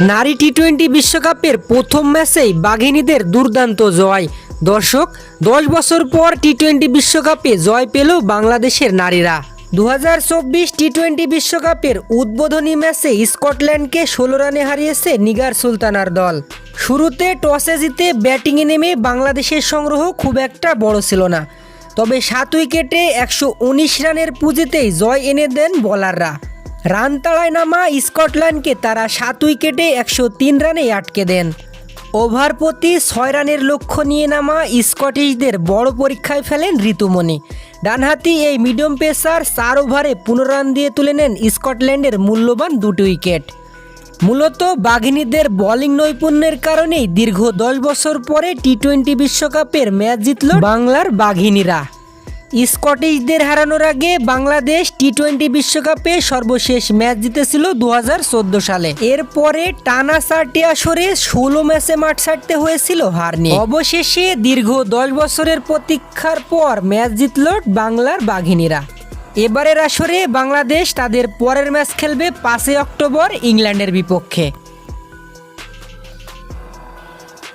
নারী T twenty বিশ্বকাপের প্রথম ম্যাচেই বাঘিনীদের দুর্দান্ত জয়। দর্শক, দশ বছর পর টি টোয়েন্টি বিশ্বকাপে জয় পেল বাংলাদেশের নারীরা। দু টি টোয়েন্টি বিশ্বকাপের উদ্বোধনী ম্যাচে স্কটল্যান্ডকে ষোলো রানে হারিয়েছে নিগার সুলতানার দল। শুরুতে টসে জিতে ব্যাটিংয়ে নেমে বাংলাদেশের সংগ্রহ খুব একটা বড় ছিল না। তবে সাত উইকেটে একশো উনিশ রানের পুঁজিতেই জয় এনে দেন বোলাররা। রান তাড়ায় নামা স্কটল্যান্ডকে তারা সাত উইকেটে একশো তিন রানে আটকে দেন। ওভার প্রতি ছয় রানের লক্ষ্য নিয়ে নামা স্কটিশদের বড় পরীক্ষায় ফেলেন ঋতুমণি। ডানহাতি এই মিডিয়াম পেসার চার ওভারে পনেরো রান দিয়ে তুলে নেন স্কটল্যান্ডের মূল্যবান দুটি উইকেট। মূলত বাঘিনীদের বোলিং নৈপুণ্যের কারণেই দীর্ঘ দশ বছর পরে টি টোয়েন্টি বিশ্বকাপের ম্যাচ জিতল বাংলার বাঘিনীরা। স্কটিশদের হারানোর আগে বাংলাদেশ টি টোয়েন্টি বিশ্বকাপে সর্বশেষ ম্যাচ জিতেছিল দু হাজার চোদ্দ সালে। এরপরে টানা চারটি আসরে ষোলো ম্যাচে মাঠ ছাড়তে হয়েছিল হার নিয়ে অবশেষে দীর্ঘ দশ বছরের প্রতীক্ষার পর ম্যাচ জিতল বাংলার বাঘিনীরা। এবারের আসরে বাংলাদেশ তাদের পরের ম্যাচ খেলবে পাঁচই অক্টোবর ইংল্যান্ডের বিপক্ষে।